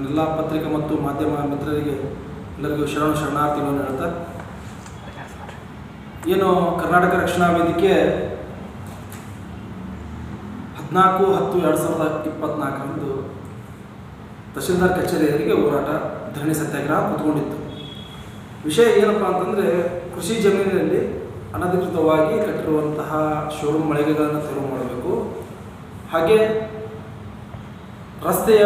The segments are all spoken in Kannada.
ನನ್ನೆಲ್ಲ ಪತ್ರಿಕೆ ಮತ್ತು ಮಾಧ್ಯಮ ಮಿತ್ರರಿಗೆ ಎಲ್ಲರಿಗೂ ಶರಣ ಶರಣಾರ್ಥಿಗಳನ್ನು ಹೇಳ್ತಾ. ಏನು ಕರ್ನಾಟಕ ರಕ್ಷಣಾ ವೇದಿಕೆ ಹದಿನಾಲ್ಕು ಹತ್ತು ಎರಡು ಸಾವಿರದ ಇಪ್ಪತ್ನಾಲ್ಕರಂದು ತಹಶೀಲ್ದಾರ್ ಕಚೇರಿಯವರಿಗೆ ಹೋರಾಟ, ಧರಣಿ ಸತ್ಯಾಗ್ರಹ ಕೂತ್ಕೊಂಡಿತ್ತು. ವಿಷಯ ಏನಪ್ಪ ಅಂತಂದರೆ, ಕೃಷಿ ಜಮೀನಿನಲ್ಲಿ ಅನಧಿಕೃತವಾಗಿ ಕಟ್ಟಿರುವಂತಹ ಶೋರೂಮ್ ಮಳಿಗೆಗಳನ್ನು ತೆರವು ಮಾಡಬೇಕು. ಹಾಗೆ ರಸ್ತೆಯ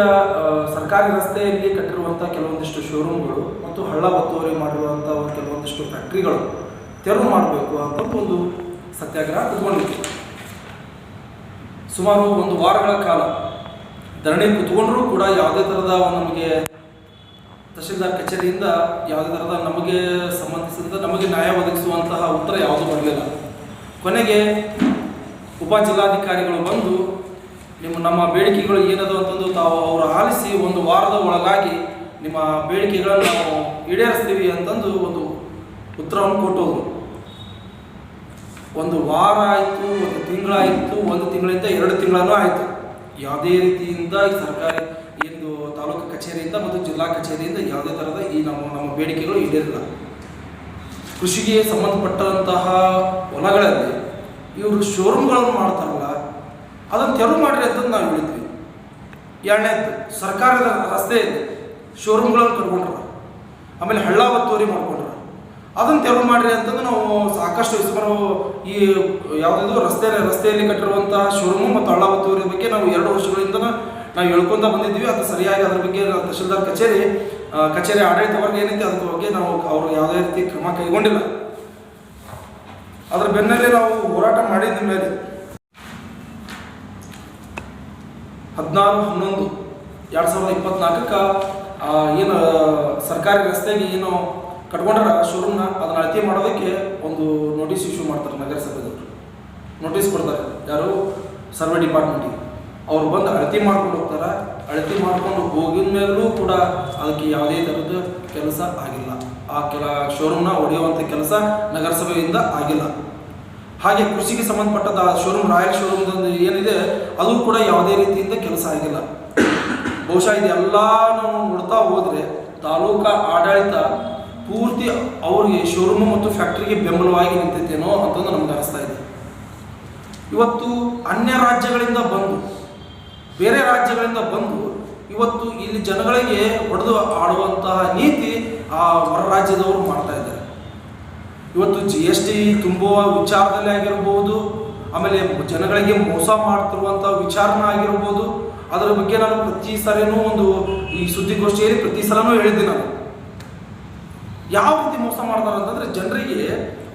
ಸರ್ಕಾರಿ ರಸ್ತೆಯಲ್ಲಿ ಕಟ್ಟಿರುವಂಥ ಕೆಲವೊಂದಿಷ್ಟು ಶೋರೂಮ್ಗಳು ಮತ್ತು ಹಳ್ಳ ಒತ್ತುವರಿ ಮಾಡಿರುವಂಥ ಕೆಲವೊಂದಿಷ್ಟು ಫ್ಯಾಕ್ಟ್ರಿಗಳು ತೆರವು ಮಾಡಬೇಕು ಅಂತ ಒಂದು ಸತ್ಯಾಗ್ರಹ ಕೂತ್ಕೊಂಡಿತ್ತು ಸುಮಾರು ಒಂದು ವಾರಗಳ ಕಾಲ ಧರಣಿ ಕೂತ್ಕೊಂಡ್ರೂ ಕೂಡ ಯಾವುದೇ ಥರದ ನಮಗೆ ತಹಶೀಲ್ದಾರ್ ಕಚೇರಿಯಿಂದ ಯಾವುದೇ ಥರದ ನಮಗೆ ಸಂಬಂಧಿಸಿದಂಥ ನಮಗೆ ನ್ಯಾಯ ಒದಗಿಸುವಂತಹ ಉತ್ತರ ಯಾವುದೂ ಬರಲಿಲ್ಲ ಕೊನೆಗೆ ಉಪ ಜಿಲ್ಲಾಧಿಕಾರಿಗಳು ಬಂದು ನಿಮ್ಮ ನಮ್ಮ ಬೇಡಿಕೆಗಳು ಏನದು ಅಂತಂದು ತಾವು ಅವರು ಆಲಿಸಿ ಒಂದು ವಾರದ ಒಳಗಾಗಿ ನಿಮ್ಮ ಬೇಡಿಕೆಗಳನ್ನು ನಾವು ಈಡೇರಿಸ್ತೀವಿ ಅಂತಂದು ಒಂದು ಉತ್ತರವನ್ನು ಕೊಟ್ಟೋದು ಒಂದು ವಾರ ಆಯಿತು, ಒಂದು ತಿಂಗಳಾಯಿತು, ಒಂದು ತಿಂಗಳಿಂದ ಎರಡು ತಿಂಗಳೂ ಆಯಿತು. ಯಾವುದೇ ರೀತಿಯಿಂದ ಈ ಸರ್ಕಾರಿ ಏನು ತಾಲೂಕು ಕಚೇರಿಯಿಂದ ಮತ್ತು ಜಿಲ್ಲಾ ಕಚೇರಿಯಿಂದ ಯಾವುದೇ ಥರದ ಈ ನಮ್ಮ ನಮ್ಮ ಬೇಡಿಕೆಗಳು ಈಡೇರಿಲ್ಲ. ಕೃಷಿಗೆ ಸಂಬಂಧಪಟ್ಟಂತಹ ಹೊಲಗಳಲ್ಲಿ ಇವರು ಶೋರೂಮ್ಗಳನ್ನು ಮಾಡ್ತಾರಲ್ಲ ಅದನ್ನು ತೆರವು ಮಾಡಿರಿ ಅಂತ ನಾವು ಹೇಳಿದ್ವಿ. ಎರಡನೇದು, ಸರ್ಕಾರದ ರಸ್ತೆ ಶೋರೂಮ್ಗಳನ್ನು ಕಟ್ಕೊಂಡ್ರ ಆಮೇಲೆ ಹಳ್ಳ ಒತ್ತುವರಿ ಮಾಡ್ಕೊಂಡ್ರ. ಅದನ್ನು ತೆರವು ಮಾಡಿರಿ ಅಂತಂದು ನಾವು ಸಾಕಷ್ಟು ಸುಮಾರು ಈ ಯಾವುದಾದ್ರು ರಸ್ತೆ, ರಸ್ತೆಯಲ್ಲಿ ಕಟ್ಟಿರುವಂತಹ ಶೋರೂಮು ಮತ್ತು ಹಳ್ಳ ಒತ್ತುವರಿ ಬಗ್ಗೆ ನಾವು ಎರಡು ವರ್ಷಗಳಿಂದ ನಾವು ಹೇಳ್ಕೊಂತ ಬಂದಿದ್ವಿ. ಅದು ಸರಿಯಾಗಿ ಅದ್ರ ಬಗ್ಗೆ ತಹಶೀಲ್ದಾರ್ ಕಚೇರಿ ಕಚೇರಿ ಆಡಳಿತ ವರ್ಗ ಏನೈತೆ, ಅದ್ರ ಬಗ್ಗೆ ನಾವು ಅವರು ಯಾವುದೇ ರೀತಿ ಕ್ರಮ ಕೈಗೊಂಡಿಲ್ಲ. ಅದರ ಬೆನ್ನಲ್ಲೇ ನಾವು ಹೋರಾಟ ಮಾಡಿದ ಮೇಲೆ ಹದಿನಾರು, ಹನ್ನೊಂದು, ಎರಡು ಸಾವಿರದ ಇಪ್ಪತ್ನಾಲ್ಕಕ್ಕೆ ಏನು, ಸರ್ಕಾರಿ ರಸ್ತೆಗೆ ಏನು ಕಟ್ಕೊಂಡ್ರ ಶೋರೂಮ್ನ ಅದನ್ನು ಅಳತೆ ಮಾಡೋದಕ್ಕೆ ಒಂದು ನೋಟಿಸ್ ಇಶ್ಯೂ ಮಾಡ್ತಾರೆ ನಗರಸಭೆದವರು ನೋಟಿಸ್ ಕೊಡ್ತಾರೆ. ಯಾರು? ಸರ್ವೆ ಡಿಪಾರ್ಟ್ಮೆಂಟಿಗೆ ಅವ್ರು ಬಂದು ಅಳತೆ ಮಾಡ್ಕೊಂಡು ಹೋಗ್ತಾರೆ. ಅಳತೆ ಮಾಡ್ಕೊಂಡು ಹೋಗಿದ ಮೇಲೂ ಕೂಡ ಅದಕ್ಕೆ ಯಾವುದೇ ಥರದ ಕೆಲಸ ಆಗಿಲ್ಲ. ಆ ಕೆಲ ಶೋರೂಮ್ನ ಹೊಡೆಯುವಂಥ ಕೆಲಸ ನಗರಸಭೆಯಿಂದ ಆಗಿಲ್ಲ. ಹಾಗೆ ಕೃಷಿಗೆ ಸಂಬಂಧಪಟ್ಟದ ಶೋರೂಮ್ ರಾಯಲ್ ಶೋರೂಮ್ ಏನಿದೆ, ಅದು ಕೂಡ ಯಾವುದೇ ರೀತಿಯಿಂದ ಕೆಲಸ ಆಗಿಲ್ಲ. ಬಹುಶಃ ಇದೆಲ್ಲ ನಾವು ನೋಡ್ತಾ ಹೋದ್ರೆ ತಾಲೂಕಾ ಆಡಳಿತ ಪೂರ್ತಿ ಅವ್ರಿಗೆ ಶೋರೂಮ್ ಮತ್ತು ಫ್ಯಾಕ್ಟ್ರಿಗೆ ಬೆಂಬಲವಾಗಿ ನಿಂತೈತೇನೋ ಅಂತಂದು ನಮ್ಗೆ ಅನಿಸ್ತಾ ಇದೆ. ಇವತ್ತು ಅನ್ಯ ರಾಜ್ಯಗಳಿಂದ ಬಂದು, ಬೇರೆ ರಾಜ್ಯಗಳಿಂದ ಬಂದು ಇವತ್ತು ಇಲ್ಲಿ ಜನಗಳಿಗೆ ಹೊಡೆದು ಆಡುವಂತಹ ನೀತಿ ಆ ಹೊರ ರಾಜ್ಯದವರು ಮಾಡ್ತಾ ಇವತ್ತು ಜಿ ಎಸ್ ಟಿ ತುಂಬುವ ವಿಚಾರದಲ್ಲಿ ಆಗಿರ್ಬೋದು, ಆಮೇಲೆ ಜನಗಳಿಗೆ ಮೋಸ ಮಾಡ್ತಿರುವಂಥ ವಿಚಾರನ ಆಗಿರ್ಬೋದು, ಅದರ ಬಗ್ಗೆ ನಾನು ಪ್ರತಿ ಸಲೂ ಒಂದು ಈ ಸುದ್ದಿಗೋಷ್ಠಿಯಲ್ಲಿ ಪ್ರತಿ ಸಲನೂ ಹೇಳಿದ್ದೆ ನಾನು. ಯಾವ ರೀತಿ ಮೋಸ ಮಾಡ್ತಾರೆ ಅಂತಂದ್ರೆ ಜನರಿಗೆ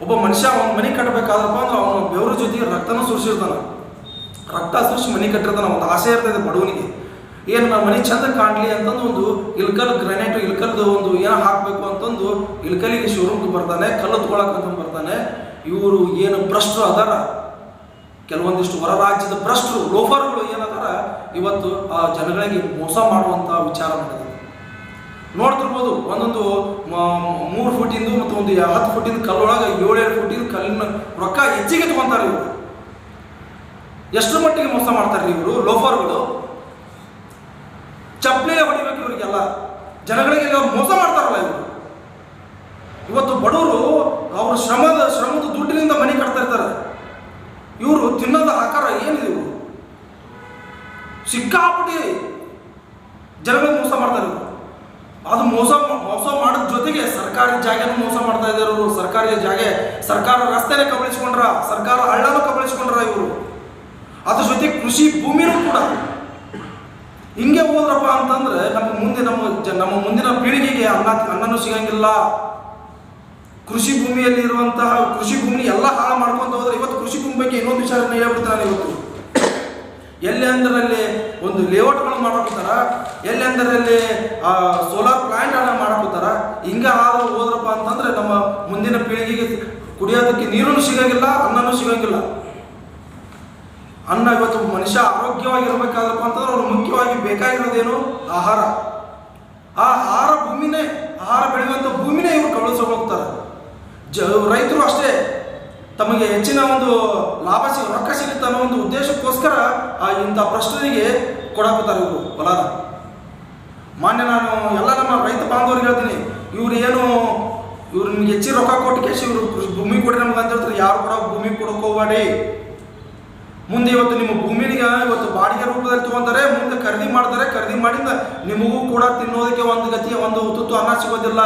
ಒಬ್ಬ ಮನುಷ್ಯ ಒಂದು ಮನೆ ಕಟ್ಟಬೇಕಾದ್ರಪ್ಪ ಅಂದ್ರೆ ಅವನು ಬೆವರ ಜೊತೆಗೆ ರಕ್ತನೂ ಸುರಿಸಿರ್ತಾನ. ರಕ್ತ ಸುರಿಸಿ ಮನೆ ಕಟ್ಟಿರ್ತಾನ, ಒಂದು ಆಸೆ ಇರ್ತದೆ ಬಡವನಿಗೆ. ಏನು ನಮ್ಮ ಮನೆ ಚಂದ ಕಾಣಲಿ ಅಂತಂದು ಒಂದು ಇಲ್ಕಲ್ ಗ್ರಾನೈಟ್ ಇಲ್ಕಲ್ದು ಒಂದು ಏನೋ ಹಾಕಬೇಕು ಅಂತಂದು ಇಲ್ಕಲಿಗೆ ಶೋರೂಮ್ಗೆ ಬರ್ತಾನೆ, ಕಲ್ಲು ಅಂತ ಬರ್ತಾನೆ. ಇವರು ಏನು ಭ್ರಷ್ಟರು ಅದಾರ? ಕೆಲವೊಂದಿಷ್ಟು ಹೊರ ರಾಜ್ಯದ ಭ್ರಷ್ಟರು ಲೋಫರ್ಗಳು ಏನದಾರ ಇವತ್ತು ಆ ಜನಗಳಿಗೆ ಮೋಸ ಮಾಡುವಂಥ ವಿಚಾರ ಮಾಡಿದೆ ನೋಡ್ತಿರ್ಬೋದು, ಒಂದೊಂದು ಮೂರು ಫುಟಿಂದು ಮತ್ತು ಒಂದು ಹತ್ತು ಫುಟಿನ ಕಲ್ಲೊಳಗೆ ಏಳೇಳು ಫುಟಿನ ಕಲ್ಲಿನ ರೊಕ್ಕ ಹೆಚ್ಚಿಗೆ ತಗೊಂತಾರೆ ಇವರು. ಎಷ್ಟು ಮಟ್ಟಿಗೆ ಮೋಸ ಮಾಡ್ತಾರೆ ಇವರು ಲೋಫರ್ಗಳು ಚಪ್ಪಲಿಗೆ ಹೊಡಿಬೇಕು ಇವರಿಗೆಲ್ಲ. ಜನಗಳಿಗೆ ಇವ್ರು ಮೋಸ ಮಾಡ್ತಾರಲ್ಲ ಇವರು. ಇವತ್ತು ಬಡವರು ಅವ್ರ ಶ್ರಮದ ಶ್ರಮದ ದುಡ್ಡಿನಿಂದ ಮನೆ ಕಟ್ತಾ ಇರ್ತಾರೆ. ಇವರು ತಿನ್ನೋದ ಆಕಾರ ಏನಿದೆ ಇವರು? ಸಿಕ್ಕಾಪಟ್ಟಿ ಜನಗಳಿಗೆ ಮೋಸ ಮಾಡ್ತಾರೆ ಇವರು. ಅದು ಮೋಸ ಮೋಸ ಮಾಡೋದ್ ಜೊತೆಗೆ ಸರ್ಕಾರಿ ಜಾಗನೂ ಮೋಸ ಮಾಡ್ತಾ ಇದ್ದಾರೆ ಇವರು. ಸರ್ಕಾರಿ ಜಾಗೆ, ಸರ್ಕಾರ ರಸ್ತೆನೇ ಕಬಳಿಸ್ಕೊಂಡ್ರ, ಸರ್ಕಾರ ಹಳ್ಳನೂ ಕಬಳಿಸ್ಕೊಂಡ್ರ ಇವರು. ಅದ್ರ ಜೊತೆಗೆ ಕೃಷಿ ಭೂಮಿನೂ ಕೂಡ ಹಿಂಗೆ ಹೋದ್ರಪ್ಪ ಅಂತಂದ್ರೆ ನಮ್ಮ ಮುಂದೆ ನಮ್ಮ ನಮ್ಮ ಮುಂದಿನ ಪೀಳಿಗೆಗೆ ಅನ್ನ, ಅನ್ನನು ಸಿಗಂಗಿಲ್ಲ. ಕೃಷಿ ಭೂಮಿಯಲ್ಲಿ ಇರುವಂತಹ ಕೃಷಿ ಭೂಮಿ ಎಲ್ಲ ಹಾಳು ಮಾಡ್ಕೊಂತ ಹೋದ್ರೆ ಇವತ್ತು ಕೃಷಿ ಭೂಮಿ ಬಗ್ಗೆ ಇನ್ನೊಂದು ವಿಚಾರ ಹೇಳ್ಬಿಡ್ತಾನೆ ಇವತ್ತು. ಎಲ್ಲಿ ಅಂದರಲ್ಲಿ ಒಂದು ಲೇಔಟ್ಗಳು ಮಾಡಾಕತ್ತಾರ ಎಲ್ಲಿ ಅಂದರಲ್ಲಿ ಸೋಲಾರ್ ಪ್ಲಾಂಟ್ ಅನ್ನ ಹಿಂಗೆ ಹಾಳು ಹೋದ್ರಪ್ಪ ಅಂತಂದ್ರೆ ನಮ್ಮ ಮುಂದಿನ ಪೀಳಿಗೆಗೆ ಕುಡಿಯೋದಕ್ಕೆ ನೀರನ್ನು ಸಿಗಂಗಿಲ್ಲ, ಅನ್ನನೂ ಸಿಗಂಗಿಲ್ಲ. ಅನ್ನ ಇವತ್ತು ಮನುಷ್ಯ ಆರೋಗ್ಯವಾಗಿರ್ಬೇಕಾದ್ರಪ್ಪ ಅಂತಂದ್ರೆ ಅವ್ರು ಮುಖ್ಯವಾಗಿ ಬೇಕಾಗಿರೋದೇನು ಆಹಾರ. ಆ ಆಹಾರ ಭೂಮಿನೇ, ಆಹಾರ ಬೆಳೆಯುವಂಥ ಭೂಮಿನೇ ಇವರು ಕಬಳಿಸ್ಕೊಂಡು ಹೋಗ್ತಾರೆ. ಜ, ರೈತರು ಅಷ್ಟೇ. ತಮಗೆ ಹೆಚ್ಚಿನ ಒಂದು ಲಾಭ ಸಿಗ, ರೊಕ್ಕ ಸಿಗುತ್ತೆ ಅನ್ನೋ ಒಂದು ಉದ್ದೇಶಕ್ಕೋಸ್ಕರ ಆ ಇಂಥ ಪ್ರಶ್ನೆಗೆ ಕೊಡಾಕತ್ತಾರೆ ಇವರು ಹೊಲದ ಮಾನ್ಯ ನಾನು ಎಲ್ಲ ನಮ್ಮ ರೈತ ಬಾಂಧವರಿಗೆ ಹೇಳ್ತೀನಿ, ಇವ್ರು ಏನು, ಇವ್ರು ನಿಮ್ಗೆ ಹೆಚ್ಚಿನ ರೊಕ್ಕ ಕೊಟ್ಟು ಕೇಸಿ ಇವರು ಭೂಮಿ ಕೊಡಿ ನಮ್ಗೆ ಅಂತ ಹೇಳ್ತಾರೆ. ಯಾರು ಕೂಡ ಭೂಮಿ ಕೊಡೋಕೆ ಹೋಗಬೇಡಿ. ಮುಂದೆ ಇವತ್ತು ನಿಮ್ಮ ಭೂಮಿಗೆ ಇವತ್ತು ಬಾಡಿಗೆ ರೂಪದಲ್ಲಿ ತಗೊಂಡರೆ, ಮುಂದೆ ಖರೀದಿ ಮಾಡ್ತಾರೆ ಖರೀದಿ ಮಾಡಿಂದ ನಿಮಗೂ ಕೂಡ ತಿನ್ನೋದಕ್ಕೆ ಒಂದು ಗತಿಯ, ಒಂದು ತುತ್ತು ಅನ್ನ ಸಿಗೋದಿಲ್ಲ.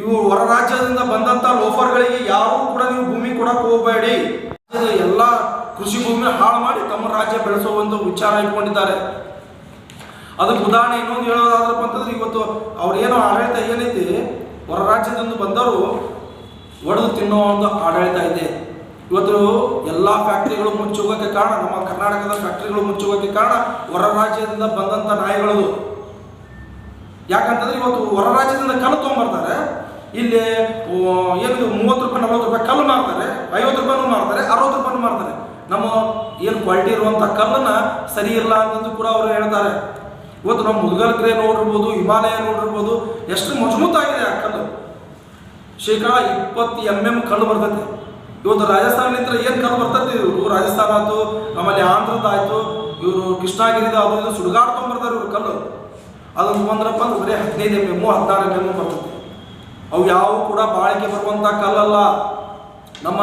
ಇವು ಹೊರ ರಾಜ್ಯದಿಂದ ಬಂದಂತ ಲೋಫರ್ಗಳಿಗೆ ಯಾರೂ ಕೂಡ ನೀವು ಭೂಮಿ ಕೊಡಕ್ಕೆ ಹೋಗಬೇಡಿ. ಎಲ್ಲ ಕೃಷಿ ಭೂಮಿ ಹಾಳು ಮಾಡಿ ತಮ್ಮ ರಾಜ್ಯ ಬೆಳೆಸುವ ಒಂದು ವಿಚಾರ ಇಟ್ಕೊಂಡಿದ್ದಾರೆ. ಅದಕ್ಕೆ ಉದಾಹರಣೆ ಇನ್ನೊಂದು ಹೇಳೋದಾದ್ರಪ್ಪ ಅಂತಂದ್ರೆ ಇವತ್ತು ಅವ್ರೇನೋ ಆಡಳಿತ ಏನೈತಿ, ಹೊರ ರಾಜ್ಯದಿಂದ ಬಂದವರು ಒಡೆದು ತಿನ್ನೋ ಒಂದು ಆಡಳಿತ ಇದೆ. ಇವತ್ತು ಎಲ್ಲ ಫ್ಯಾಕ್ಟ್ರಿಗಳು ಮುಚ್ಚೋಗೋಕ್ಕೆ ಕಾರಣ, ನಮ್ಮ ಕರ್ನಾಟಕದ ಫ್ಯಾಕ್ಟ್ರಿಗಳು ಮುಚ್ಚೋಗೋಕ್ಕೆ ಕಾರಣ ಹೊರ ರಾಜ್ಯದಿಂದ ಬಂದಂಥ ನಾಯಿಗಳದು ಯಾಕಂತಂದ್ರೆ ಇವತ್ತು ಹೊರ ರಾಜ್ಯದಿಂದ ಕಲ್ಲು ತೊಗೊಂಬರ್ತಾರೆ. ಇಲ್ಲಿ ಏನು ಮೂವತ್ತು ರೂಪಾಯಿ, ನಲ್ವತ್ತು ರೂಪಾಯಿ ಕಲ್ಲು ಮಾರ್ತಾರೆ, ಐವತ್ತು ರೂಪಾಯಿನೂ ಮಾರ್ತಾರೆ, ಅರವತ್ತು ರೂಪಾಯಿನೂ ಮಾರ್ತಾರೆ. ನಮ್ಮ ಏನು ಕ್ವಾಲಿಟಿ ಇರುವಂಥ ಕಲ್ಲನ್ನ ಸರಿ ಇಲ್ಲ ಅಂತಂದು ಕೂಡ ಅವರು ಹೇಳ್ತಾರೆ. ಇವತ್ತು ನಮ್ಮ ಮುದ್ಗಲ್ ನೋಡಿರ್ಬೋದು, ಹಿಮಾಲಯ ನೋಡಿರ್ಬೋದು, ಎಷ್ಟು ಮಜಬೂತಾಗಿದೆ ಆ ಕಲ್ಲು. ಶೇಕಡ ಇಪ್ಪತ್ತು ಎಂ ಎಂ ಕಲ್ಲು ಬರ್ತೈತೆ. ಇವತ್ತು ರಾಜಸ್ಥಾನದಿಂದ ಏನು ಕಲ್ಲು ಬರ್ತದೆ? ಇವರು ರಾಜಸ್ಥಾನ ಆಯ್ತು ಆಮೇಲೆ ಆಂಧ್ರದ ಆಯ್ತು, ಇವರು ಕೃಷ್ಣಾಗಿರಿದ ಅದರಿಂದ ಸುಡುಗಾಡ್ಕೊಂಡ್ಬರ್ತಾರೆ ಇವರು ಕಲ್ಲು. ಅದೊಂದು ಬಂದ್ರಪ್ಪ ಅಂದ್ರೆ ಬರೀ ಹದಿನೈದು ಎಂ ಎಮ್ಮು, ಹದಿನಾರು ಎಂ ಎಮ್ಮು ಬರ್ತದೆ ಅವು ಯಾವ ಕೂಡ ಬಾಳಿಕೆ ಬರುವಂಥ ಕಲ್ಲಲ್ಲ. ನಮ್ಮ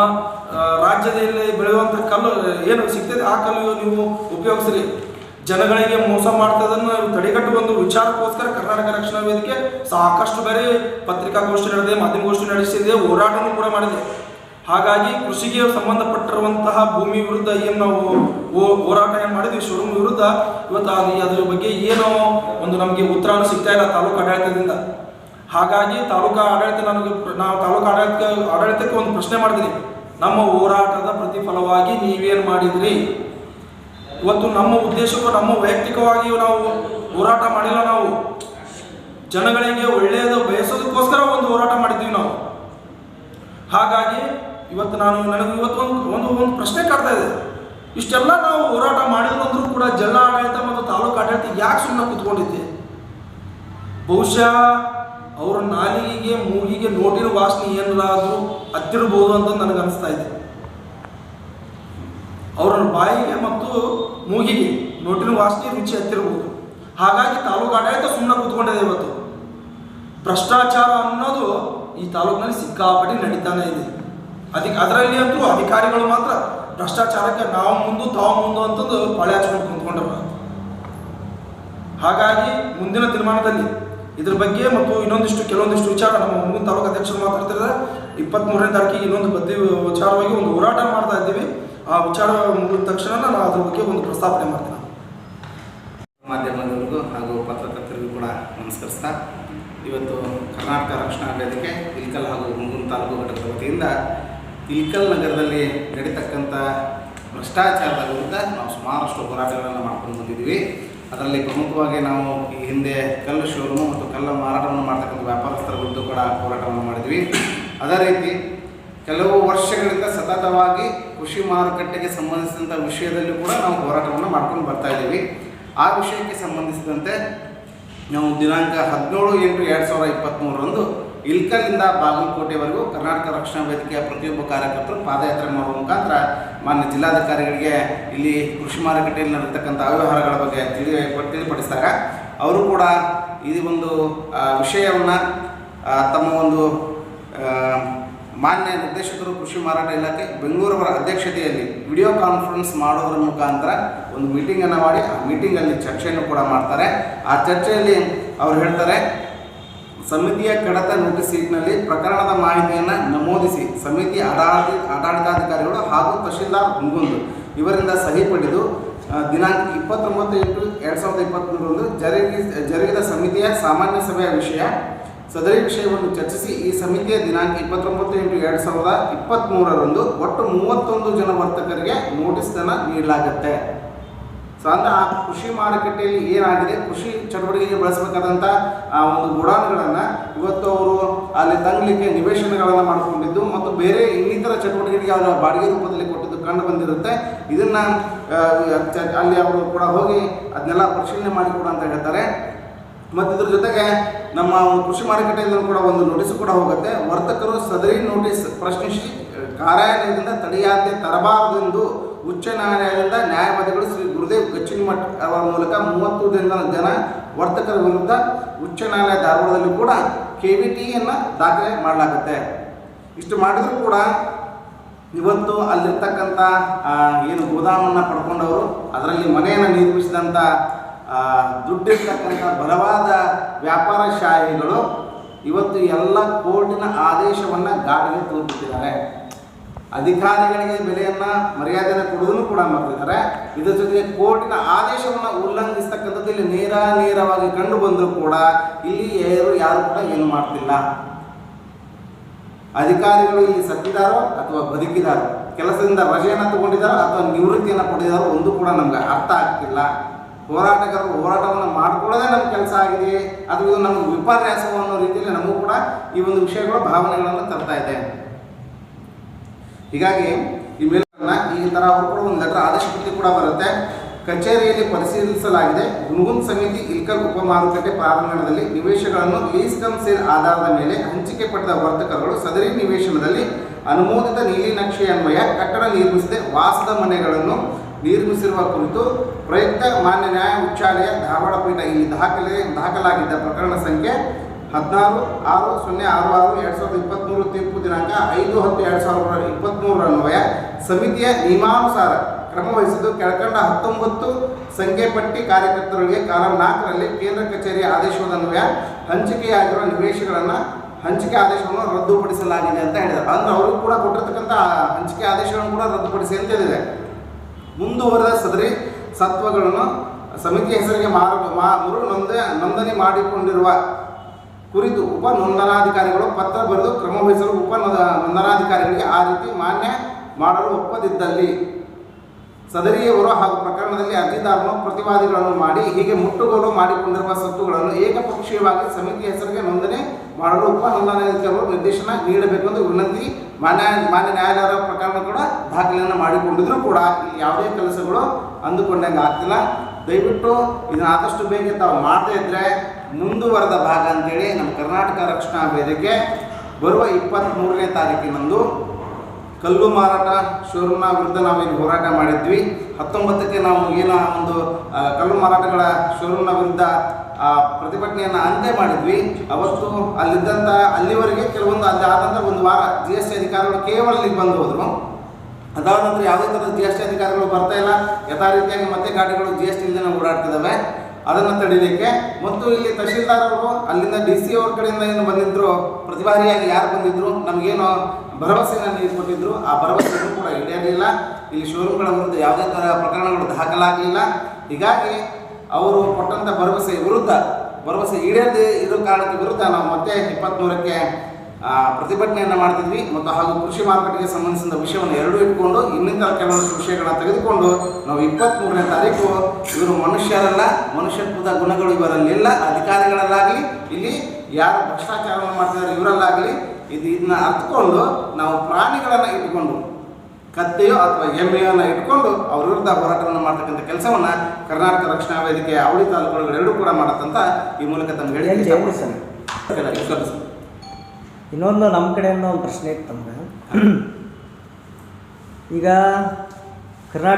ರಾಜ್ಯದಲ್ಲಿ ಬೆಳೆಯುವಂಥ ಕಲ್ಲು, ಏನು ಸಿಗ್ತದೆ ಆ ಕಲ್ಲು ನೀವು ಉಪಯೋಗಿಸ್ರಿ. ಜನಗಳಿಗೆ ಮೋಸ ಮಾಡ್ತದನ್ನು ತಡೆಗಟ್ಟು ಒಂದು ವಿಚಾರಕ್ಕೋಸ್ಕರ ಕರ್ನಾಟಕ ರಕ್ಷಣಾ ವೇದಿಕೆ ಸಾಕಷ್ಟು ಬೇರೆ ಪತ್ರಿಕಾಗೋಷ್ಠಿ ನಡೆದಿದೆ, ಮಾಧ್ಯಮಗೋಷ್ಠಿ ನಡೆಸಿದೆ ಹೋರಾಟನೂ ಕೂಡ ಮಾಡಿದೆ. ಹಾಗಾಗಿ ಕೃಷಿಗೆ ಸಂಬಂಧಪಟ್ಟಿರುವಂತಹ ಭೂಮಿ ವಿರುದ್ಧ ಏನು ನಾವು ಹೋರಾಟ ಏನು ಮಾಡಿದ್ವಿ? ಶೋರೂಮ್ ವಿರುದ್ಧ. ಇವತ್ತು ಅದು ಅದ್ರ ಬಗ್ಗೆ ಏನೋ ಒಂದು ನಮಗೆ ಉತ್ತರ ಸಿಗ್ತಾ ಇಲ್ಲ ತಾಲೂಕು ಆಡಳಿತದಿಂದ. ಹಾಗಾಗಿ ತಾಲೂಕು ಆಡಳಿತ ನನಗೆ ನಾವು ತಾಲೂಕು ಆಡಳಿತ ಆಡಳಿತಕ್ಕೆ ಒಂದು ಪ್ರಶ್ನೆ ಮಾಡಿದ್ದೀನಿ ನಮ್ಮ ಹೋರಾಟದ ಪ್ರತಿಫಲವಾಗಿ ನೀವೇನು ಮಾಡಿದ್ರಿ? ಇವತ್ತು ನಮ್ಮ ಉದ್ದೇಶಕ್ಕೂ ನಮ್ಮ ವೈಯಕ್ತಿಕವಾಗಿ ನಾವು ಹೋರಾಟ ಮಾಡಿಲ್ಲ ನಾವು. ಜನಗಳಿಗೆ ಒಳ್ಳೆಯದು, ಬಯಸೋದಕ್ಕೋಸ್ಕರ ಒಂದು ಹೋರಾಟ ಮಾಡಿದ್ವಿ ನಾವು. ಹಾಗಾಗಿ ಇವತ್ತು ನಾನು ನನಗೆ ಇವತ್ತು ಒಂದು ಒಂದು ಒಂದು ಪ್ರಶ್ನೆ ಕಾಡ್ತಾ ಇದೆ. ಇಷ್ಟೆಲ್ಲ ನಾವು ಹೋರಾಟ ಮಾಡಿದ್ರೂ ಕೂಡ ಜಿಲ್ಲಾ ಆಡಳಿತ ಮತ್ತು ತಾಲೂಕು ಆಡಳಿತ ಯಾಕೆ ಸುಮ್ಮನೆ ಕೂತ್ಕೊಂಡಿದ್ದೆ? ಬಹುಶಃ ಅವರ ನಾಲಿಗೆಗೆ, ಮೂಗಿಗೆ ನೋಟಿನ ವಾಸನೆ ಏನಾದರೂ ಹತ್ತಿರಬಹುದು ಅಂತ ನನಗೆ ಅನಿಸ್ತಾ ಇದೆ. ಅವರ ಬಾಯಿಗೆ ಮತ್ತು ಮೂಗಿಗೆ ನೋಟಿನ ವಾಸನೆ ರುಚಿ ಹತ್ತಿರಬಹುದು ಹಾಗಾಗಿ ತಾಲೂಕು ಆಡಳಿತ ಸುಮ್ಮನೆ ಕೂತ್ಕೊಂಡಿದೆ ಇವತ್ತು. ಭ್ರಷ್ಟಾಚಾರ ಅನ್ನೋದು ಈ ತಾಲೂಕಿನಲ್ಲಿ ಸಿಕ್ಕಾಪಟ್ಟಿ ನಡೀತಾನೆ ಇದೆ. ಅದಕ್ಕೆ ಅದರಲ್ಲಿ ಅಂತೂ ಅಧಿಕಾರಿಗಳು ಮಾತ್ರ ಭ್ರಷ್ಟಾಚಾರಕ್ಕೆ ನಾವು ಮುಂದು, ತಾವು ಮುಂದು ಅಂತಂದು ಪಾಳೆ ಹಚ್ಕೊಂಡು ಕುಂತ್ಕೊಂಡ್ರ ಹಾಗಾಗಿ ಮುಂದಿನ ತೀರ್ಮಾನದಲ್ಲಿ ಇದ್ರ ಬಗ್ಗೆ ಮತ್ತು ಇನ್ನೊಂದಿಷ್ಟು ಕೆಲವೊಂದಿಷ್ಟು ವಿಚಾರ ನಮ್ಮ ಮುಂದಿನ ತಾಲೂಕು ಅಧ್ಯಕ್ಷರು ಮಾತಾಡ್ತಿದ್ದಾರೆ. ಇಪ್ಪತ್ತ್ಮೂರನೇ ತಾರೀಕಿಗೆ ಇನ್ನೊಂದು ಬದ್ದಿ ವಿಚಾರವಾಗಿ ಒಂದು ಹೋರಾಟ ಮಾಡ್ತಾ ಇದ್ದೀವಿ. ಆ ವಿಚಾರ ಮುಗಿದ ತಕ್ಷಣ ನಾನು ಅದ್ರ ಬಗ್ಗೆ ಒಂದು ಪ್ರಸ್ತಾಪನೆ ಮಾಡ್ತೀನಿ ಮಾಧ್ಯಮದವರಿಗೂ ಹಾಗೂ ಪತ್ರಕರ್ತರಿಗೂ ಕೂಡ ನಮಸ್ಕರಿಸ್ತಾ, ಇವತ್ತು ಕರ್ನಾಟಕ ರಕ್ಷಣಾ ವೇದಿಕೆ, ಇಲ್ಕಲ್ ಹಾಗೂ ಮುಂಗೂರು ತಾಲೂಕು ಘಟಕದ ವತಿಯಿಂದ ಇಲ್ಕಲ್ ನಗರದಲ್ಲಿ ನಡೀತಕ್ಕಂಥ ಭ್ರಷ್ಟಾಚಾರದ ವಿರುದ್ಧ ನಾವು ಸುಮಾರಷ್ಟು ಹೋರಾಟಗಳನ್ನು ಮಾಡ್ಕೊಂಡು ಬಂದಿದ್ದೀವಿ. ಅದರಲ್ಲಿ ಪ್ರಮುಖವಾಗಿ ನಾವು ಈ ಹಿಂದೆ ಕಲ್ಲು ಶೋರೂಮು ಮತ್ತು ಕಲ್ಲು ಮಾರಾಟವನ್ನು ಮಾಡ್ತಕ್ಕಂಥ ವ್ಯಾಪಾರಸ್ಥರ ವಿರುದ್ಧ ಕೂಡ ಹೋರಾಟವನ್ನು ಮಾಡಿದ್ವಿ ಅದೇ ರೀತಿ ಕೆಲವು ವರ್ಷಗಳಿಂದ ಸತತವಾಗಿ ಕೃಷಿ ಮಾರುಕಟ್ಟೆಗೆ ಸಂಬಂಧಿಸಿದಂಥ ವಿಷಯದಲ್ಲಿ ಕೂಡ ನಾವು ಹೋರಾಟವನ್ನು ಮಾಡ್ಕೊಂಡು ಬರ್ತಾ ಇದ್ದೀವಿ. ಆ ವಿಷಯಕ್ಕೆ ಸಂಬಂಧಿಸಿದಂತೆ ನಾವು ದಿನಾಂಕ ಹದಿನೇಳು ಎಂಟು ಎರಡು ಸಾವಿರದ ಇಪ್ಪತ್ತ್ಮೂರರಂದು ಇಲ್ಕಲ್ನಿಂದ ಬಾಗಲಕೋಟೆವರೆಗೂ ಕರ್ನಾಟಕ ರಕ್ಷಣಾ ವೇದಿಕೆಯ ಪ್ರತಿಯೊಬ್ಬ ಕಾರ್ಯಕರ್ತರು ಪಾದಯಾತ್ರೆ ಮಾಡುವ ಮುಖಾಂತರ ಮಾನ್ಯ ಜಿಲ್ಲಾಧಿಕಾರಿಗಳಿಗೆ ಇಲ್ಲಿ ಕೃಷಿ ಮಾರುಕಟ್ಟೆಯಲ್ಲಿ ನಡೆತಕ್ಕಂಥ ಅವ್ಯವಹಾರಗಳ ಬಗ್ಗೆ ತಿಳಿ ತಿಳಿಪಡಿಸಿದಾಗ ಅವರು ಕೂಡ ಈ ಒಂದು ವಿಷಯವನ್ನು ತಮ್ಮ ಒಂದು ಮಾನ್ಯ ನಿರ್ದೇಶಕರು ಕೃಷಿ ಮಾರಾಟ ಇಲಾಖೆ ಬೆಂಗಳೂರವರ ಅಧ್ಯಕ್ಷತೆಯಲ್ಲಿ ವಿಡಿಯೋ ಕಾನ್ಫರೆನ್ಸ್ ಮಾಡೋದ್ರ ಮುಖಾಂತರ ಒಂದು ಮೀಟಿಂಗನ್ನು ಮಾಡಿ, ಆ ಮೀಟಿಂಗಲ್ಲಿ ಚರ್ಚೆಯನ್ನು ಕೂಡ ಮಾಡ್ತಾರೆ. ಆ ಚರ್ಚೆಯಲ್ಲಿ ಅವ್ರು ಹೇಳ್ತಾರೆ ಸಮಿತಿಯ ಕಡತ ನೋಟಿಸ್ ಸೀಟ್ನಲ್ಲಿ ಪ್ರಕರಣದ ಮಾಹಿತಿಯನ್ನು ನಮೂದಿಸಿ ಸಮಿತಿ ಆಡಳಿತ ಆಡಳಿತಾಧಿಕಾರಿಗಳು ಹಾಗೂ ತಹಶೀಲ್ದಾರ್ ಹುಂಗುಂದು ಇವರಿಂದ ಸಹಿ ಪಡೆದು ದಿನಾಂಕ ಇಪ್ಪತ್ತೊಂಬತ್ತು ಎಂಟು ಎರಡು ಸಾವಿರದ ಇಪ್ಪತ್ತ್ಮೂರರಂದು ಜರುಗಿ, ಜರುಗಿದ ಸಮಿತಿಯ ಸಾಮಾನ್ಯ ಸಭೆಯ ವಿಷಯ ಸದರಿ ವಿಷಯವನ್ನು ಚರ್ಚಿಸಿ ಈ ಸಮಿತಿಯ ದಿನಾಂಕ ಇಪ್ಪತ್ತೊಂಬತ್ತು ಎಂಟು ಎರಡು ಸಾವಿರದ ಇಪ್ಪತ್ತ್ಮೂರರಂದು ಒಟ್ಟು ಮೂವತ್ತೊಂದು ಜನ ವರ್ತಕರಿಗೆ ನೋಟಿಸನ್ನು ನೀಡಲಾಗುತ್ತೆ. ಸೊ ಅಂದ್ರೆ ಆ ಕೃಷಿ ಮಾರುಕಟ್ಟೆಯಲ್ಲಿ ಏನಾಗಿದೆ? ಕೃಷಿ ಚಟುವಟಿಕೆಗೆ ಬಳಸಬೇಕಾದಂಥ ಆ, ಒಂದು ಗುಡಾನ್ಗಳನ್ನ ಇವತ್ತು ಅವರು ಅಲ್ಲಿ ತಂಗ್ಲಿಕ್ಕೆ ನಿವೇಶನಗಳನ್ನು ಮಾಡಿಕೊಂಡಿದ್ದು ಮತ್ತು ಬೇರೆ ಇನ್ನಿತರ ಚಟುವಟಿಕೆಗಳಿಗೆ ಅವರು ಬಾಡಿಗೆ ರೂಪದಲ್ಲಿ ಕೊಟ್ಟಿದ್ದು ಕಂಡು ಬಂದಿರುತ್ತೆ. ಇದನ್ನು ಅಲ್ಲಿ ಅವರು ಕೂಡ ಹೋಗಿ ಅದನ್ನೆಲ್ಲ ಪರಿಶೀಲನೆ ಮಾಡಿ ಕೂಡ ಅಂತ ಹೇಳ್ತಾರೆ. ಮತ್ತು ಇದ್ರ ಜೊತೆಗೆ ನಮ್ಮ ಕೃಷಿ ಮಾರುಕಟ್ಟೆಯಿಂದ ಕೂಡ ಒಂದು ನೋಟಿಸ್ ಕೂಡ ಹೋಗುತ್ತೆ. ವರ್ತಕರು ಸದರಿ ನೋಟಿಸ್ ಪ್ರಶ್ನಿಸಿ ಕಾರ್ಯಾಲಯದಿಂದ ತಡೆಯಾಜ್ಞೆ ತರಬಾರದೆಂದು ಉಚ್ಚ ನ್ಯಾಯಾಲಯದಿಂದ ನ್ಯಾಯವಾದಿಗಳು ಶ್ರೀ ಗುರುದೇವ್ ಗಚ್ಚಿನಮಠ್ ಅವರ ಮೂಲಕ ಮೂವತ್ತು ಜನ ವರ್ತಕರ ವಿರುದ್ಧ ಉಚ್ಚ ನ್ಯಾಯಾಲಯ ಧಾರವಾಡದಲ್ಲಿ ಕೂಡ ಕೆ ವಿ ಟಿಯನ್ನು ದಾಖಲೆ ಮಾಡಲಾಗುತ್ತೆ. ಇಷ್ಟು ಮಾಡಿದರೂ ಕೂಡ ಇವತ್ತು ಅಲ್ಲಿರ್ತಕ್ಕಂಥ ಏನು ಗೋದಾಮನ್ನು ಪಡ್ಕೊಂಡವರು, ಅದರಲ್ಲಿ ಮನೆಯನ್ನು ನಿರ್ಮಿಸಿದಂಥ ದುಡ್ಡಿರ್ತಕ್ಕಂಥ ಬಲವಾದ ವ್ಯಾಪಾರಶಾಹಿಗಳು ಇವತ್ತು ಎಲ್ಲ ಕೋರ್ಟಿನ ಆದೇಶವನ್ನು ಗಾಡಿಗೆ ತೋರಿಬಿಟ್ಟಿದ್ದಾರೆ. ಅಧಿಕಾರಿಗಳಿಗೆ ಬೆಲೆಯನ್ನು ಮರ್ಯಾದೆಯನ್ನು ಕೊಡೋದನ್ನು ಕೂಡ ಮಾಡ್ತಿದ್ದಾರೆ. ಇದರ ಜೊತೆಗೆ ಕೋರ್ಟಿನ ಆದೇಶವನ್ನು ಉಲ್ಲಂಘಿಸ್ತಕ್ಕಂಥದ್ದು ಇಲ್ಲಿ ನೇರ ನೇರವಾಗಿ ಕಂಡು ಬಂದರೂ ಕೂಡ ಇಲ್ಲಿ ಯಾರು ಯಾರು ಕೂಡ ಏನು ಮಾಡ್ತಿಲ್ಲ. ಅಧಿಕಾರಿಗಳು ಇಲ್ಲಿ ಸತ್ತಿದಾರೋ ಅಥವಾ ಬದುಕಿದಾರೋ ಕೆಲಸದಿಂದ ರಜೆಯನ್ನು ತಗೊಂಡಿದ್ದಾರೋ ಅಥವಾ ನಿವೃತ್ತಿಯನ್ನು ಪಡೆದಿದ್ದಾರೋ ಒಂದು ಕೂಡ ನಮ್ಗೆ ಅರ್ಥ ಆಗ್ತಿಲ್ಲ. ಹೋರಾಟಗಾರರು ಹೋರಾಟವನ್ನು ಮಾಡಿಕೊಳ್ಳೋದೇ ನಮ್ಮ ಕೆಲಸ ಆಗಿದೆ. ಅದು ಇದು ನಮಗೆ ವಿಪರ್ಯಾಸವು ರೀತಿಯಲ್ಲಿ ನಮಗೂ ಕೂಡ ಈ ಒಂದು ವಿಷಯಗಳು ಭಾವನೆಗಳನ್ನು ತರ್ತಾ ಇದೆ. ಹೀಗಾಗಿ ಈ ಮೇಲ್ಗಳನ್ನ ಈ ಅವರು ಕೂಡ ಒಂದು ಲೆಟರ್ ಆದೇಶ ಕೂಡ ಬರುತ್ತೆ. ಕಚೇರಿಯಲ್ಲಿ ಪರಿಶೀಲಿಸಲಾಗಿದೆ. ಗುನ್ಗುನ್ ಸಮಿತಿ, ಇಲ್ಕಲ್ ಉಪಮಾರುಕಟ್ಟೆ ಪ್ರಾಂಗಣದಲ್ಲಿ ನಿವೇಶಗಳನ್ನು ಲೀಸ್ ಕಮ್ ಸೇಲ್ ಆಧಾರದ ಮೇಲೆ ಹಂಚಿಕೆ ಪಡೆದ ವರ್ತಕರುಗಳು ಸದರಿ ನಿವೇಶನದಲ್ಲಿ ಅನುಮೋದಿತ ನೀಲಿ ನಕ್ಷೆ ಅನ್ವಯ ಕಟ್ಟಡ ನಿರ್ಮಿಸದೆ ವಾಸದ ಮನೆಗಳನ್ನು ನಿರ್ಮಿಸಿರುವ ಕುರಿತು ಪ್ರಯುಕ್ತ ಮಾನ್ಯ ನ್ಯಾಯ ಉಚ್ಚಾಲಯ ಧಾರವಾಡ ಪೀಠ ಇಲ್ಲಿ ದಾಖಲೆ ದಾಖಲಾಗಿದ್ದ ಪ್ರಕರಣ ಸಂಖ್ಯೆ ಹದಿನಾರು, ಆರು, ಸೊನ್ನೆ, ಆರು ಆರು, ಎರಡು ಸಾವಿರದ ಇಪ್ಪತ್ತ್ಮೂರು ತೀರ್ಪು ದಿನಾಂಕ ಐದು ಹತ್ತು ಎರಡು ಸಾವಿರದ ಇಪ್ಪತ್ತ್ಮೂರರ ಅನ್ವಯ. ಸಮಿತಿಯ ನಿಯಮಾನುಸಾರ ಕ್ರಮ ವಹಿಸಿದ್ದು ಕೆಳಕಂಡ ಹತ್ತೊಂಬತ್ತು ಸಂಖ್ಯೆ ಪಟ್ಟಿ ಕಾರ್ಯಕರ್ತರಿಗೆ ಕಾಲಂ ನಾಲ್ಕರಲ್ಲಿ ಕೇಂದ್ರ ಕಚೇರಿಯ ಆದೇಶದ ಅನ್ವಯ, ಹಂಚಿಕೆಯಾಗಿರುವ ನಿವೇಶಗಳನ್ನು ಹಂಚಿಕೆ ಆದೇಶವನ್ನು ರದ್ದುಪಡಿಸಲಾಗಿದೆ ಅಂತ ಹೇಳಿದ್ದಾರೆ. ಅಂದ್ರೆ ಅವರು ಕೂಡ ಕೊಟ್ಟಿರ್ತಕ್ಕಂಥ ಹಂಚಿಕೆ ಆದೇಶವನ್ನು ಕೂಡ ರದ್ದುಪಡಿಸಿ ಅಂತ ಹೇಳಿದೆ ಮುಂದುವರೆದ ಸದರಿ ಸತ್ವಗಳನ್ನು ಸಮಿತಿ ಹೆಸರಿಗೆ ಮಾರು ಮಾ ಮರು ನೊಂದ ನೋಂದಣಿ ಮಾಡಿಕೊಂಡಿರುವ ಕುರಿತು ಉಪ ನೋಂದಣಾಧಿಕಾರಿಗಳು ಪತ್ರ ಬರೆದು ಕ್ರಮ ವಹಿಸಲು ಉಪ ನೋಂದ- ನೋಂದಣಾಧಿಕಾರಿಗಳಿಗೆ ಆ ರೀತಿ ಮಾನ್ಯ ಮಾಡಲು ಒಪ್ಪದಿದ್ದಲ್ಲಿ ಸದರಿಯವರು ಹಾಗೂ ಪ್ರಕರಣದಲ್ಲಿ ಅರ್ಜಿದಾರನು ಪ್ರತಿವಾದಿಗಳನ್ನು ಮಾಡಿ ಹೀಗೆ ಮುಟ್ಟುಗೋಲು ಮಾಡಿಕೊಂಡಿರುವ ಸ್ವತ್ತುಗಳನ್ನು ಏಕಪಕ್ಷೀಯವಾಗಿ ಸಮಿತಿ ಹೆಸರಿಗೆ ನೋಂದಣಿ ಮಾಡಲು ಉಪ ನೋಂದಣಾಧಿಕಾರಿಗಳು ನಿರ್ದೇಶನ ನೀಡಬೇಕು ಎಂದು ವಿನಂತಿ. ಮಾನ್ಯ ಮಾನ್ಯ ನ್ಯಾಯಾಲಯದ ಪ್ರಕರಣ ಕೂಡ ದಾಖಲೆಯನ್ನು ಮಾಡಿಕೊಂಡಿದ್ರು ಕೂಡ ಯಾವುದೇ ಕೆಲಸಗಳು ಅಂದುಕೊಂಡಂಗೆ ಆಗ್ತಿಲ್ಲ. ದಯವಿಟ್ಟು ಇದನ್ನು ಆದಷ್ಟು ಬೇಗ ತಾವು ಮಾಡದೇ ಇದ್ರೆ ಮುಂದುವರೆದ ಭಾಗ ಅಂತೇಳಿ ನಮ್ಮ ಕರ್ನಾಟಕ ರಕ್ಷಣಾ ವೇದಿಕೆ ಬರುವ ಇಪ್ಪತ್ತ್ಮೂರನೇ ತಾರೀಕಿನಂದು ಕಲ್ಲು ಮಾರಾಟ, ಶೋರೂಮ್ನ ವಿರುದ್ಧ ನಾವೇನು ಹೋರಾಟ ಮಾಡಿದ್ವಿ. ಹತ್ತೊಂಬತ್ತಕ್ಕೆ ನಾವು ಏನ ಒಂದು ಕಲ್ಲು ಮಾರಾಟಗಳ ಶೋರೂಮ್ನ ವಿರುದ್ಧ ಪ್ರತಿಭಟನೆಯನ್ನು ಅಂತ್ಯ ಮಾಡಿದ್ವಿ. ಅವತ್ತು ಅಲ್ಲಿದ್ದಂಥ ಅಲ್ಲಿವರೆಗೆ ಕೆಲವೊಂದು, ಅಲ್ಲಿ ಆದಂಥ ಒಂದು ವಾರ ಜಿ ಎಸ್ ಟಿ ಅಧಿಕಾರಿಗಳು ಕೇವಲ ಇಲ್ಲಿಗೆ ಬಂದು ಹೋದರು. ಅದಾದ ನಂತರ ಯಾವುದೇ ಥರದ ಜಿ ಎಸ್ ಟಿ ಅಧಿಕಾರಿಗಳು ಬರ್ತಾ ಇಲ್ಲ. ಯಥಾ ರೀತಿಯಾಗಿ ಮತ್ತೆ ಗಾಡಿಗಳು ಜಿ ಎಸ್ ಟಿ ಇಲ್ಲದೆ ಓಡಾಡ್ತಿದ್ದಾವೆ. ಅದನ್ನು ತಡೀಲಿಕ್ಕೆ ಮತ್ತು ಇಲ್ಲಿ ತಹಶೀಲ್ದಾರರು, ಅಲ್ಲಿಂದ ಡಿ ಸಿ ಅವ್ರ ಕಡೆಯಿಂದ ಏನು ಬಂದಿದ್ರು, ಪ್ರತಿಭಾರಿಯಾಗಿ ಯಾರು ಬಂದಿದ್ರು, ನಮಗೇನು ಭರವಸೆಯನ್ನು ನೀಡಿಕೊಟ್ಟಿದ್ರು ಆ ಭರವಸೆಯನ್ನು ಕೂಡ ಈಡೇರಲಿಲ್ಲ. ಇಲ್ಲಿ ಶೋರೂಮ್ಗಳ ಮುಂದೆ ಯಾವುದೇ ಥರ ಪ್ರಕರಣಗಳು ದಾಖಲಾಗಲಿಲ್ಲ. ಹೀಗಾಗಿ ಅವರು ಕೊಟ್ಟಂಥ ಭರವಸೆ ವಿರುದ್ಧ, ಭರವಸೆ ಈಡೇರದೇ ಇರೋ ಕಾರಣಕ್ಕೆ ವಿರುದ್ಧ ನಾವು ಮತ್ತೆ ಇಪ್ಪತ್ತ್ಮೂರಕ್ಕೆ ಪ್ರತಿಭಟನೆಯನ್ನು ಮಾಡ್ತಿದ್ವಿ ಮತ್ತು ಹಾಗೂ ಕೃಷಿ ಮಾರುಕಟ್ಟೆಗೆ ಸಂಬಂಧಿಸಿದ ವಿಷಯವನ್ನು ಎರಡೂ ಇಟ್ಕೊಂಡು ಇನ್ನಿತರ ಕೆಲವೊಂದು ವಿಷಯಗಳನ್ನು ತೆಗೆದುಕೊಂಡು ನಾವು ಇಪ್ಪತ್ತ್ಮೂರನೇ ತಾರೀಕು ಇವರು ಮನುಷ್ಯರಲ್ಲ ಮನುಷ್ಯತ್ವದ ಗುಣಗಳು ಇವರಲ್ಲಿಲ್ಲ ಅಧಿಕಾರಿಗಳಲ್ಲಾಗಲಿ ಇಲ್ಲಿ ಯಾರು ಭ್ರಷ್ಟಾಚಾರವನ್ನು ಮಾಡ್ತಿದ್ದಾರೆ ಇವರಲ್ಲಾಗಲಿ ಇದು ಇದನ್ನ ಅರ್ಥಕೊಂಡು ನಾವು ಪ್ರಾಣಿಗಳನ್ನು ಇಟ್ಕೊಂಡು ಕತ್ತೆಯೋ ಅಥವಾ ಎಮ್ಮೆಯನ್ನು ಇಟ್ಕೊಂಡು ಅವ್ರ ವಿರುದ್ಧ ಹೋರಾಟವನ್ನು ಮಾಡ್ತಕ್ಕಂಥ ಕೆಲಸವನ್ನು ಕರ್ನಾಟಕ ರಕ್ಷಣಾ ವೇದಿಕೆ ಅವಳಿ ತಾಲೂಕುಗಳು ಎರಡೂ ಕೂಡ ಮಾಡತ್ತಂತ ಈ ಮೂಲಕ ತಮ್ಗೆ ಹೇಳಿ ಏನ್ ಜಯಂತಿ ಸರ್? ಇಷ್ಟಪಡ್ತೀನಿ. ಇನ್ನೊಂದು ನಮ್ಮ ಕಡೆಯಿಂದ ಒಂದು ಪ್ರಶ್ನೆ ಇತ್ತಂದ್ರೆ ಈಗ ಕರ್ನಾಟಕ